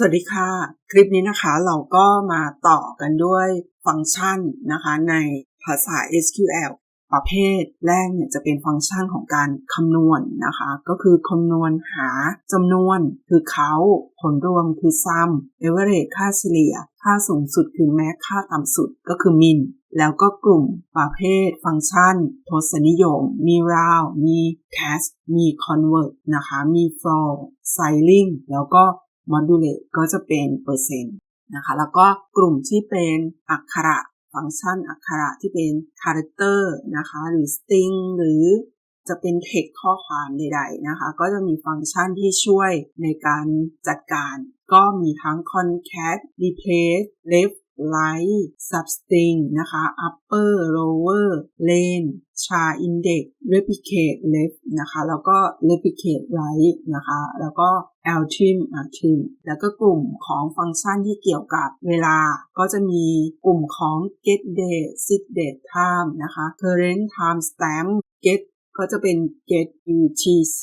สวัสดีค่ะ คลิปนี้นะคะเราก็มาต่อกันด้วยฟังก์ชันนะคะในภาษา SQL ประเภทแรกเนี่ยจะเป็นฟังก์ชันของการคำนวณนนะคะ ก็คือคำนวณหาจำนวนคือเขาผลรวมคือ sum average ค่าเฉลี่ย ค่าสูงสุดคือ max ค่าต่ำสุดก็คือ min แล้วก็กลุ่มประเภทฟังก์ชันทศนิยม มี round มี cast มี convert นะคะ มี floor sizing แล้วก็ modulate ก็จะเป็นเปอร์เซ็นต์นะคะแล้วก็กลุ่มที่เป็นอักขระฟังก์ชันอักขระที่เป็น character นะคะหรือ string หรือจะเป็น text ข้อความใดๆนะคะ ก็จะมีฟังก์ชันที่ช่วยในการจัดการ ก็มีทั้ง concat replace left right substring นะคะ upper lower lane char index replicate left นะคะ แล้วก็ replicate right นะคะ แล้วก็ altrim altrim แล้วก็กลุ่มของฟังก์ชันที่เกี่ยวกับเวลา ก็จะมีกลุ่มของ get date set date time นะคะ current time stamp get ก็จะเป็น get utc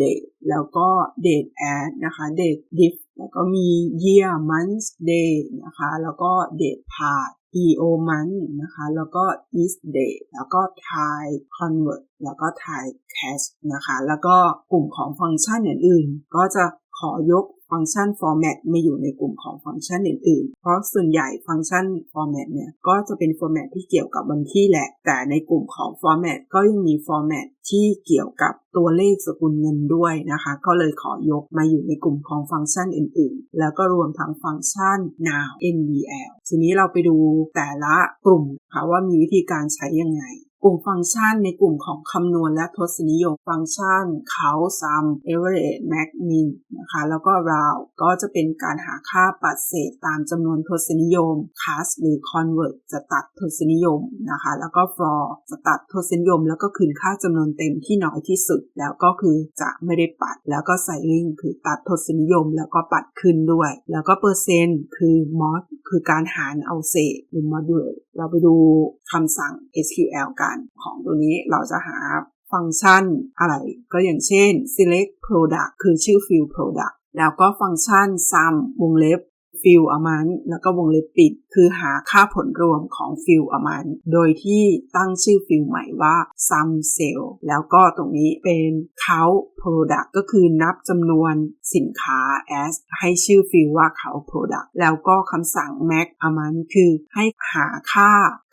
date แล้วก็ date add นะคะ date diff แล้วก็มี year month day นะคะ แล้วก็ date part EO month นะคะ แล้วก็ is day แล้วก็ thai convert แล้วก็ thai cash นะคะ แล้วก็กลุ่มของฟังก์ชันอื่นๆ ก็จะ ขอยกฟังก์ชัน format มาอยู่ในกลุ่มของฟังก์ชันอื่นๆ เพราะส่วนใหญ่ฟังก์ชัน format เนี่ยก็จะเป็น format ที่เกี่ยวกับวันที่แหละ แต่ในกลุ่มของ format ก็ยังมี format ที่เกี่ยวกับตัวเลขสกุลเงินด้วยนะคะ ก็เลยขอยกมาอยู่ในกลุ่มของฟังก์ชันอื่นๆ แล้วก็รวมทั้งฟังก์ชัน now nvl ทีนี้เราไปดูแต่ละกลุ่มค่ะว่ามีวิธีการใช้ยังไง กลุ่มฟังก์ชันในกลุ่มของคำนวณและทศนิยมฟังก์ชันเขา sum average max min นะคะแล้วก็ round ก็จะเป็นการหาค่าปัดเศษตามจำนวนทศนิยม cast หรือ convert จะตัดทศนิยมนะคะแล้วก็ floor จะตัดทศนิยม แล้วก็คืนค่าจำนวนเต็มที่น้อยที่สุด แล้วก็คือจะไม่ได้ปัด แล้วก็ sizing คือตัดทศนิยม แล้วก็ปัดขึ้นด้วย แล้วก็เปอร์เซ็นต์คือ mod คือการหารเอาเศษหรือ modulate เราไปดูคำสั่ง SQL กันของตัวนี้เราจะหาฟังก์ชันอะไร ก็อย่างเช่น select product คือชื่อ field product แล้วก็ฟังก์ชัน sum วงเล็บ field amount แล้วก็วงเล็บปิด คือหาค่าผลรวมของ field amount โดยที่ตั้งชื่อ field ใหม่ว่า sum cell แล้วก็ตรงนี้เป็น count product ก็คือนับจำนวนสินค้า as ให้ชื่อ field ว่า count product แล้วก็คำสั่ง max amount คือให้หาค่า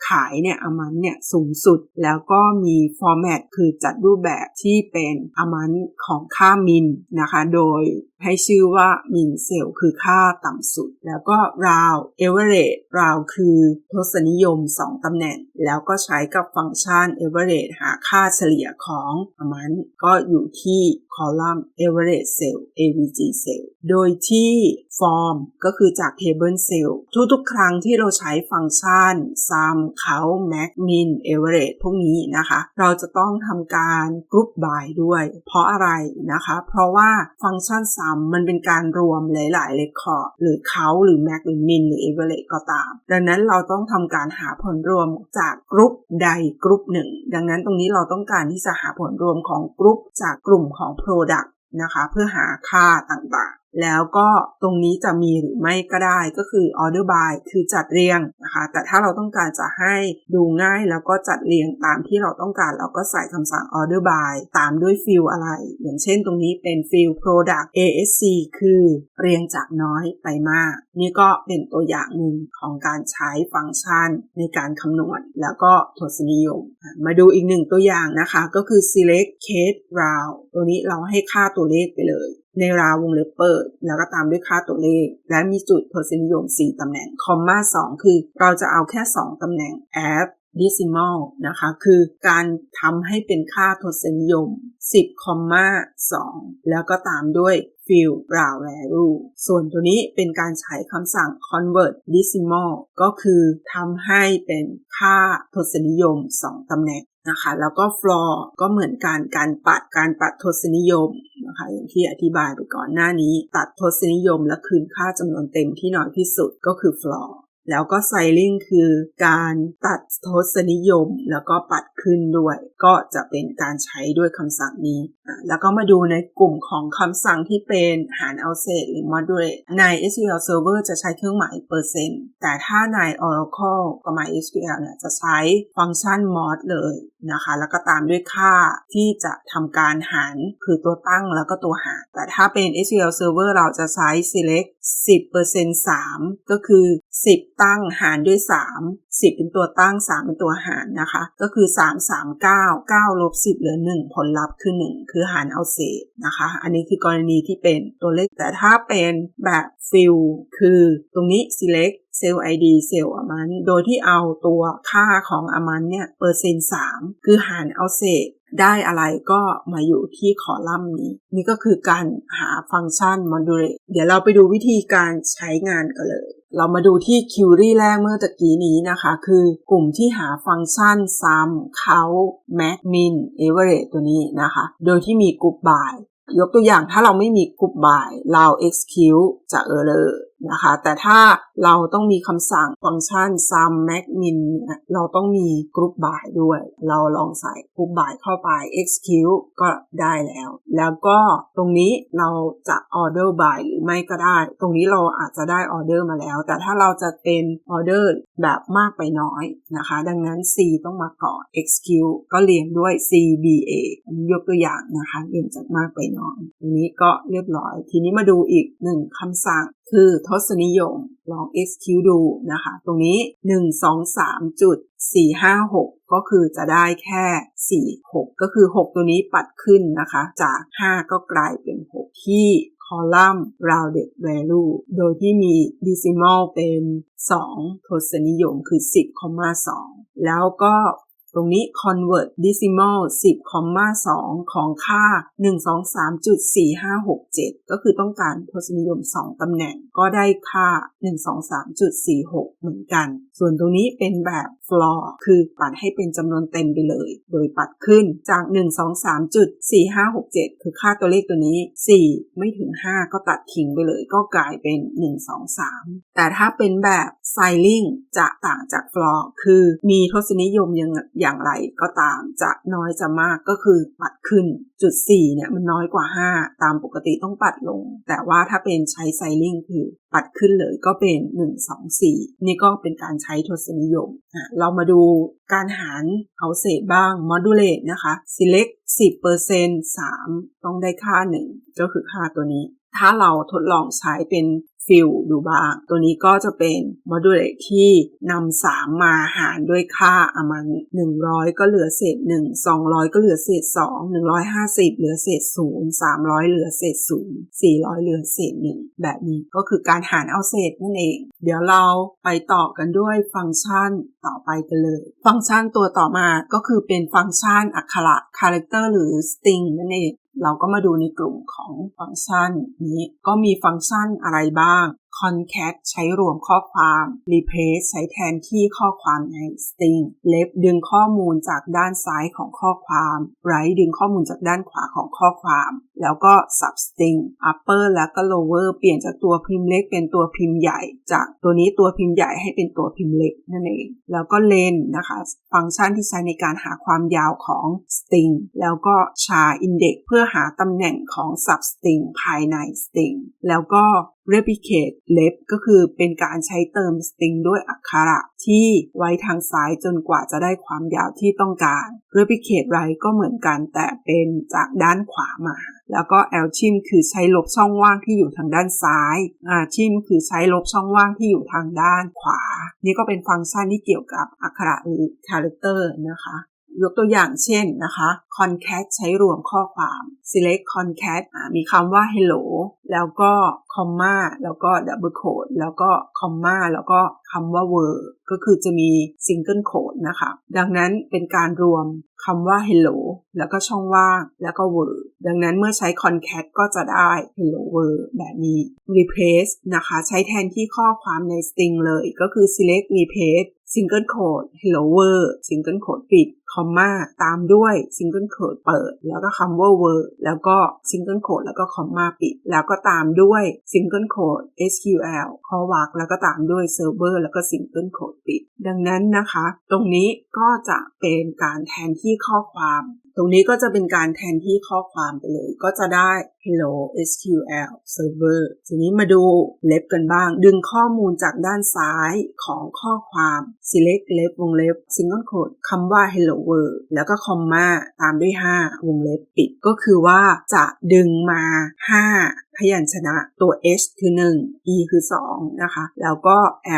ขายเนี่ย amount เนี่ยสูงสุด แล้วก็มี format คือจัดรูปแบบที่เป็น amount ของค่า min นะคะ โดยให้ชื่อว่า min cell คือค่าต่ำสุดแล้วก็ round average round คือทศนิยม 2ตำแหน่ง แล้วก็ใช้กับฟังก์ชัน average หาค่าเฉลี่ยของ amount ก็อยู่ที่ column average cell avg cell โดยที่ form ก็คือจาก table cell ทุกๆ ครั้งที่เราใช้ฟังก์ชัน sum count max min average พวกนี้นะคะ เราจะต้องทำการ group by ด้วย เพราะอะไรนะคะ เพราะว่าฟังก์ชัน sum มันเป็นการรวมหลายๆ record หรือ count าหรือแม็กหรือมินหรือเอเวเลตก็ตาม ดังนั้นเราต้องทำการหาผลรวมจากกรุ๊ปใดกรุ๊ปหนึ่ง ดังนั้นตรงนี้เราต้องการที่จะหาผลรวมของกรุ๊ปจากกลุ่มของ product นะคะ เพื่อหาค่าต่าง แล้วก็ตรงนี้จะมีหรือไม่ก็ได้ก็คือ order by คือจัดเรียงนะคะแต่ถ้าเราต้องการจะให้ดูง่ายแล้วก็จัดเรียงตามที่เราต้องการเราก็ใส่คำสั่ง order by ตามด้วย field อะไร อย่างเช่นตรงนี้เป็น field product ASC คือเรียงจากน้อยไปมาก นี่ก็เป็นตัวอย่างหนึ่งของการใช้ฟังก์ชันในการคำนวณแล้วก็ทศนิยม มาดูอีกหนึ่งตัวอย่างนะคะก็คือ select case round ตัวนี้เราให้ค่าตัวเลขไปเลย ในราวงเล็บเปิด แล้วก็ตามด้วยค่าตัวเลข และมีจุดเปอร์เซ็นิยม 4ตำแหน่งคอมมา2คือ เราจะเอาแค่ 2ตำแหน่ง add decimal นะคะ คือการทำให้เป็นค่าทศนิยม 10คอมมา2แล้วก็ตามด้วย field round value ส่วนตัวนี้เป็นการใช้คำสั่ง convert decimal ก็คือทำให้เป็นค่าทศนิยม 2ตำแหน่งนะคะแล้วก็ floor ก็เหมือนการการปัดการปัดทศนิยมนะคะอย่างที่อธิบายไปก่อนหน้านี้ ตัดทศนิยมและคืนค่าจำนวนเต็มที่น้อยที่สุดก็คือ floor แล้วก็ไซลิงคือการตัดทศนิยม แล้วก็ปัดขึ้นด้วย ก็จะเป็นการใช้ด้วยคำสั่งนี้ แล้วก็มาดูในกลุ่มของคำสั่งที่เป็นหารเอาเศษหรือ moderate ใน SQL Server จะใช้เครื่องหมายเปอร์เซ็นต์ แต่ถ้าใน Oracle กับ MySQL เนี่ยจะใช้ฟังก์ชัน mod เลยนะคะ แล้วก็ตามด้วยค่าที่จะทำการหารคือตัวตั้งแล้วก็ตัวหาร แต่ถ้าเป็น SQL Server เราจะใช้ select 10% 3 ก็คือ 10ตั้งหารด้วย 3 10 เป็นตัวตั้ง 3 เป็นตัวหารนะคะ ก็คือ 3 3 9 9ลบ10เหลือ 1 ผลลัพธ์คือ 1 คือหารเอาเศษนะคะ อันนี้คือกรณีที่เป็นตัวเลขแต่ถ้าเป็นแบบ fill คือตรงนี้ select เซลล์ ID เซลล์อมัน โดยที่เอาตัวค่าของอมันเนี่ยเปอร์เซ็นต์3คือหารเอาเศษ ได้อะไรก็มาอยู่ที่คอลัมน์นี้ นี่ก็คือการหาฟังก์ชัน modulate เดี๋ยวเราไปดูวิธีการใช้งานกันเลย เรามาดูที่ query แรกเมื่อตะกี้นี้นะคะ คือกลุ่มที่หาฟังก์ชัน sum count max min average ตัวนี้นะคะ โดยที่มีกลุ่ม by ยกตัวอย่างถ้าเราไม่มีกลุ่ม by เรา execute จะ error นะคะ แต่ถ้าเราต้องมีคำสั่งฟังก์ชัน sum max min เราต้องมีกรุ๊ป by ด้วย เราลองใส่กรุ๊ป by เข้าไป execute ก็ได้แล้ว แล้วก็ตรงนี้เราจะ order by หรือไม่ก็ได้ ตรงนี้เราอาจจะได้ order มาแล้ว แต่ถ้าเราจะเป็น order แบบมากไปน้อยนะคะ ดังนั้น C ต้องมาก่อน execute ก็เรียงด้วย CBA ยกตัวอย่างนะคะเรียงจากมากไปน้อย ตรงนี้ก็เรียบร้อย ทีนี้มาดูอีกหนึ่งคำสั่ง คือทศนิยมลอง execute ดูนะคะ ตรงนี้ 1 2 3จุด4 5 6 ก็คือจะได้แค่ 4 6 ก็คือ 6 ตัวนี้ปัดขึ้นนะคะ จาก 5 ก็กลายเป็น 6 ที่คอลัมน์ rounded value โดยที่มี decimal เป็น 2 ทศนิยมคือ 10,2 แล้วก็ รงนี้ convert decimal 10,2ของค่า 123.4567 ก็คือต้องการทศนิยม 2 ตำแหน่ง ก็ได้ค่า 123.46 เหมือนกัน ส่วนตรงนี้เป็นแบบ floor คือปัดให้เป็นจำนวนเต็มไปเลย โดยปัดขึ้นจาก 123.4567 คือค่าตัวเลขตัวนี้ 4 ไม่ถึง 5 ก็ตัดทิ้งไปเลย ก็กลายเป็น 123 แต่ถ้าเป็นแบบ Siling จะต่างจาก floor คือมีทศนิยมยังอย่างไรก็ตามจะน้อยจะมากก็คือปัดขึ้นจุด 4 เนี่ยมันน้อยกว่า 5 ตามปกติต้องปัดลง แต่ว่าถ้าเป็นใช้ไซลิงคือปัดขึ้นเลยก็เป็น 1 2 4 นี่ก็เป็นการใช้ทศนิยม เรามาดูการหารเอาเศษบ้าง modulate นะคะ select 10% 3 ต้องได้ค่า 1 ก็คือค่าตัวนี้ ถ้าเราทดลองใช้เป็น ฟิลดูบ้าง ตัวนี้ก็จะเป็นโมดูลที่นำ3มมาหารด้วยค่าอามัน100 ก็เหลือเศษ 1 200 ก็เหลือเศษ 2 150 เหลือเศษ 0 300 เหลือเศษ 0 400 เหลือเศษ 1 แบบนี้ก็คือการหารเอาเศษนั่นเอง เดี๋ยวเราไปต่อกันด้วยฟังก์ชันต่อไปกันเลย ฟังก์ชันตัวต่อมาก็คือเป็นฟังก์ชันอักขระ character หรือ string นั่นเอง เราก็มาดูในกลุ่มของฟังก์ชันนี้ก็มีฟังก์ชันอะไรบ้าง concat ใช้รวมข้อความ replace ใช้แทนที่ข้อความใน string left ดึงข้อมูลจากด้านซ้ายของข้อความ right ดึงข้อมูลจากด้านขวาของข้อความ แล้วก็ substring upper แล้วก็ lower เปลี่ยนจากตัวพิมพ์เล็กเป็นตัวพิมพ์ใหญ่ จากตัวนี้ตัวพิมพ์ใหญ่ให้เป็นตัวพิมพ์เล็กนั่นเอง แล้วก็ len นะคะ ฟังก์ชันที่ใช้ในการหาความยาวของ string แล้วก็ char index เพื่อหาตำแหน่งของ substring ภายใน string แล้วก็ replicate left ก็คือเป็นการใช้เติม string ด้วยอักขระที่ไว้ทางซ้ายจนกว่าจะได้ความยาวที่ต้องการ replicate right ก็เหมือนกันแต่เป็นจากด้านขวามา แล้วก็ l chim คือใช้ลบช่องว่างที่อยู่ทางด้านซ้าย r chim คือใช้ลบช่องว่างที่อยู่ทางด้านขวา นี่ก็เป็นฟังก์ชันที่เกี่ยวกับอักขระหรือ character นะคะ ยกตัวอย่างเช่นนะคะ concat ใช้รวมข้อความ select concat มีคำว่า hello แล้วก็ comma แล้วก็ double quote แล้วก็ comma แล้วก็คำว่า word ก็คือจะมี single quote นะคะ ดังนั้นเป็นการรวมคำว่า hello แล้วก็ช่องว่างแล้วก็ word ดังนั้นเมื่อใช้ concat ก็จะได้ hello word แบบนี้ replace นะคะ ใช้แทนที่ข้อความใน string เลย ก็คือ select replace single quote hello word single quote ปิด คอมมาตามด้วยซิงเกิลโคดเปิด แล้วก็คำว่า word แล้วก็ซิงเกิลโคดแล้วก็คอมมาปิด แล้วก็ตามด้วยซิงเกิลโคด SQL คอวักแล้วก็ตามด้วยเซิร์ฟเวอร์แล้วก็ซิงเกิลโคดปิด ดังนั้นนะคะ ตรงนี้ก็จะเป็นการแทนที่ข้อความ ตรงนี้ก็จะเป็นการแทนที่ข้อความไปเลย ก็จะได้ hello SQL server ทีนี้มาดูเล็บกันบ้าง ดึงข้อมูลจากด้านซ้ายของข้อความ select เล็บวงเล็บ single quote คำว่า hello world แล้วก็คอมมาตามด้วย 5 วงเล็บปิด ก็คือว่าจะดึงมา 5พยัญชนะตัว h คือ 1 e คือ 2 นะคะ แล้วก็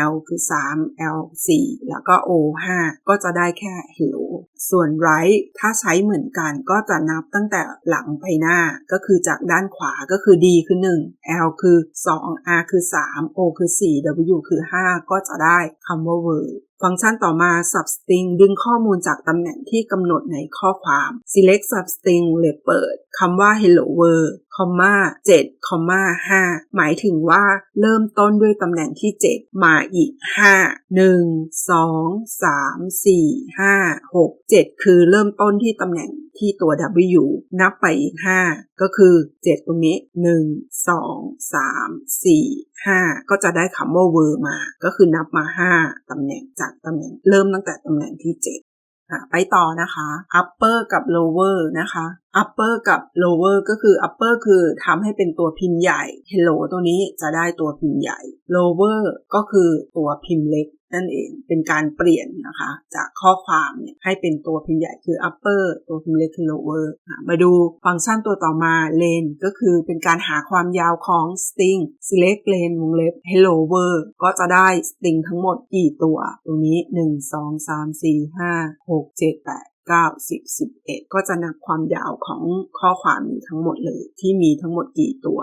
l คือ 3 l 4 แล้วก็ o 5 ก็จะได้แค่ hello ส่วน right ถ้าใช้เหมือนกันก็จะนับตั้งแต่หลังไปหน้า ก็คือจากด้านขวาก็คือ d คือ 1 l คือ 2 r คือ 3 o คือ 4 w คือ 5 ก็จะได้คำว่า word ฟังก์ชันต่อมา substring ดึงข้อมูลจากตำแหน่งที่กำหนดในข้อความ select substring เลยเปิดคำว่า hello world คอมมา7คอมมา5หมายถึงว่าเริ่มต้นด้วยตำแหน่งที่ 7 มาอีก 5 1 2 3 4 5 6 7 คือเริ่มต้นที่ตำแหน่ง ที่ตัว W นับไปอีก 5 ก็คือ 7 ตรงนี้ 1 2 3 4 5 ก็จะได้คำว่า word มา ก็คือนับมา 5 ตำแหน่งจากตำแหน่งเริ่มตั้งแต่ตำแหน่งที่ 7ไปต่อนะคะ upper กับ lower นะคะ upper กับ lower ก็คือ upper คือทำให้เป็นตัวพิมพ์ใหญ่ hello ตัวนี้จะได้ตัวพิมพ์ใหญ่ lower ก็คือตัวพิมพ์เล็ก นั่นเองเป็นการเปลี่ยนนะคะ จากข้อความเนี่ยให้เป็นตัวพิมพ์ใหญ่คือ upper ตัวพิมพ์เล็กคือ lower มาดูฟังก์ชันตัวต่อมา len ก็คือเป็นการหาความยาวของ string select len วงเล็บ hello world ก็จะได้ string ทั้งหมดกี่ตัว ตรงนี้ 1 2 3 4 5 6 7 8 9 10 11 ก็จะนับความยาวของข้อความนี้ทั้งหมดเลย ที่มีทั้งหมดกี่ตัว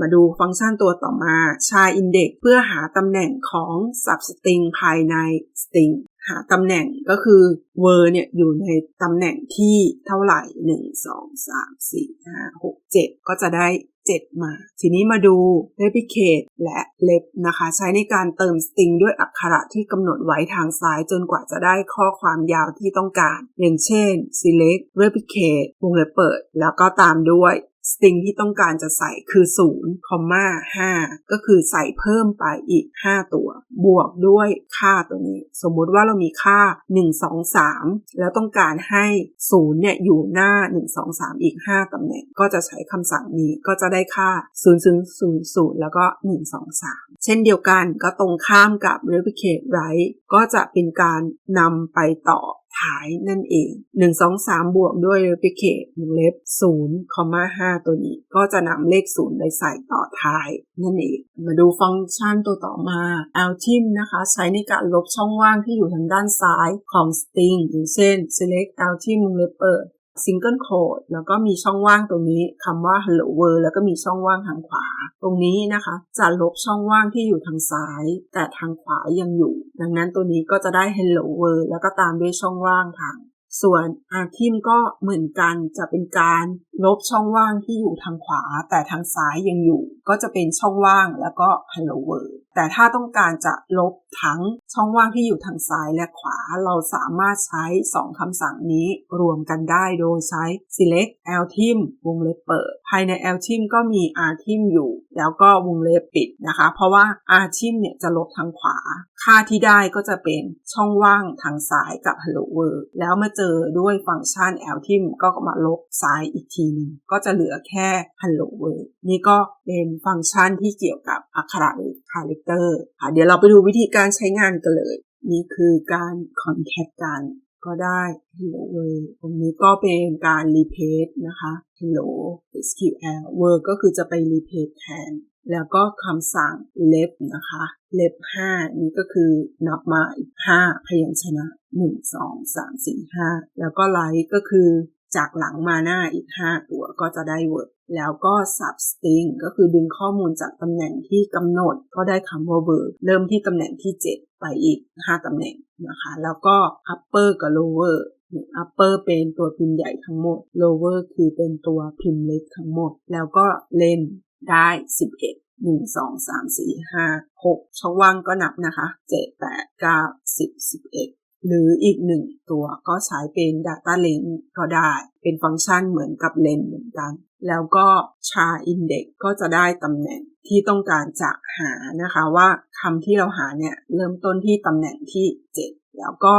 มาดูฟังก์ชันตัวต่อมาชาอินเด็กเพื่อหาตำแหน่งของ substring ภายใน string หาตำแหน่งก็คือ ver เนี่ยอยู่ในตำแหน่งที่เท่าไหร่ 1 2 3 4 5 6 7 ก็จะได้ 7 มา ทีนี้มาดู replicate และ lep นะคะ ใช้ในการเติม string ด้วยอักขระที่กำหนดไว้ทางซ้ายจนกว่าจะได้ข้อความยาวที่ต้องการอย่างเช่น select replicate วงเล็บเปิด แล้วก็ตามด้วย สตริงที่ต้องการจะใส่คือ0คอมมา5ก็คือใส่เพิ่มไปอีก 5 ตัว บวกด้วยค่าตัวนี้ สมมุติว่าเรามีค่า 1 2 3 แล้วต้องการให้0เนี่ยอยู่หน้า 1 2 3 อีก 5ตำแหน่ง ก็จะใช้คำสั่งนี้ก็จะได้ค่า 0 0 0 0 แล้วก็ 1 2 3 เช่นเดียวกันก็ตรงข้ามกับ replicate right ก็จะเป็นการนำไปต่อ ขายนั่นเอง 1 2 3 บวกด้วย replicate วงเล็บ0 5ตัวนี้ ก็จะนำเลข 0 ไปใส่ต่อท้าย นั่นเอง มาดูฟังก์ชันตัวต่อมา altim นะคะ ใช้ในการลบช่องว่างที่อยู่ทางด้านซ้ายของ string อย่างเช่น select altim วงเล็บเปิด single quote แล้วก็มีช่องว่างตรงนี้คำว่า hello world แล้วก็มีช่องว่างทางขวา ตรงนี้นะคะ จะลบช่องว่างที่อยู่ทางซ้าย แต่ทางขวายังอยู่ ดังนั้นตัวนี้ก็จะได้ hello world แล้วก็ตามด้วยช่องว่างทาง ส่วนอาร์คิมก็เหมือนกันจะเป็นการ ลบช่องว่างที่อยู่ทางขวา แต่ทางซ้ายยังอยู่ ก็จะเป็นช่องว่างแล้วก็ hello world แต่ถ้าต้องการจะลบทั้งช่องว่างที่อยู่ทางซ้ายและขวา เราสามารถใช้ 2 คำสั่งนี้รวมกันได้โดยใช้ select ltim วงเล็บเปิด ภายใน ltim ก็มี rtim อยู่ แล้วก็วงเล็บปิดนะคะ เพราะว่า rtim เนี่ยจะลบทางขวา ค่าที่ได้ก็จะเป็นช่องว่างทางซ้ายกับ hello world แล้วมาเจอด้วยฟังก์ชัน ltim ก็มาลบซ้ายอีกทีนึงก็จะเหลือแค่ hello world นี่ก็เป็นฟังก์ชันที่เกี่ยวกับอักขระหรือ character ค่ะเดี๋ยวเราไปดูวิธีการใช้งานกันเลย นี่คือการ concat กันก็ได้ hello world ตรงนี้ก็เป็นการ replace นะคะ hello sql word ก็คือจะไป replace แทน แล้วก็คำสั่ง left นะคะ left 5 นี่ก็คือนับมาอีก 5 พยัญชนะ 1 2 3 4 5 แล้วก็ right ก็คือ จากหลังมาหน้าอีก 5 ตัวก็จะได้ word แล้วก็ substring ก็คือดึงข้อมูลจากตำแหน่งที่กำหนดก็ได้คำว่า word เริ่มที่ตำแหน่งที่ 7 ไปอีก 5ตำแหน่งนะคะ แล้วก็ upper กับ lower upper เป็นตัวพิมพ์ใหญ่ทั้งหมด lower คือเป็นตัวพิมพ์เล็กทั้งหมด แล้วก็เล่นได้ 11 1 2 3 4 5 6ช่องว่างก็นับนะคะ7 8 9 10 11 หรืออีกหนึ่งตัวก็ใช้เป็น Data Link ก็ได้ เป็นฟังก์ชันเหมือนกับเลนเหมือนกัน แล้วก็ char index ก็จะได้ตำแหน่งที่ต้องการจะหานะคะว่าคำที่เราหาเนี่ยเริ่มต้นที่ตำแหน่งที่ 7 แล้วก็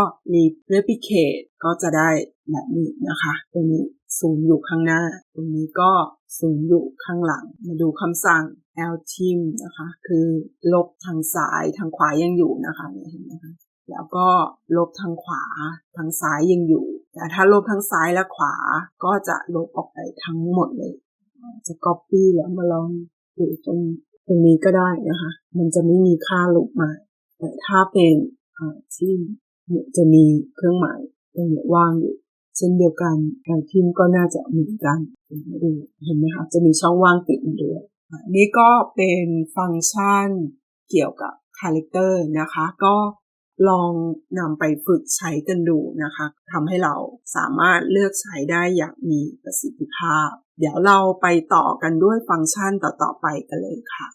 replicate ก็จะได้แบบนี้นะคะตรงนี้ศูนย์อยู่ข้างหน้า ตรงนี้ก็ศูนย์อยู่ข้างหลัง มาดูคำสั่ง ltim นะคะ คือลบทางซ้ายทางขวายังอยู่นะคะเห็นไหมคะ แล้วก็ลบทางขวาทางซ้ายยังอยู่ แต่ถ้าลบทั้งซ้ายและขวาก็จะลบออกไปทั้งหมดเลย จะ copy แล้วมาลองดูตรงตรงนี้ก็ได้นะคะ มันจะไม่มีค่าลบมา แต่ถ้าเป็นที่จะมีเครื่องหมายตรงนี้ว่างอยู่ เช่นเดียวกันแอลทิมก็น่าจะเหมือนกันดูเห็นไหมคะ จะมีช่องว่างติดมาด้วยนี่ก็เป็นฟังก์ชันเกี่ยวกับคาแรคเตอร์นะคะ ก็ ลองนำไปฝึกใช้กันดูนะคะทำให้เราสามารถเลือกใช้ได้อย่างมีประสิทธิภาพ เดี๋ยวเราไปต่อกันด้วยฟังก์ชันต่อๆไปกันเลยค่ะ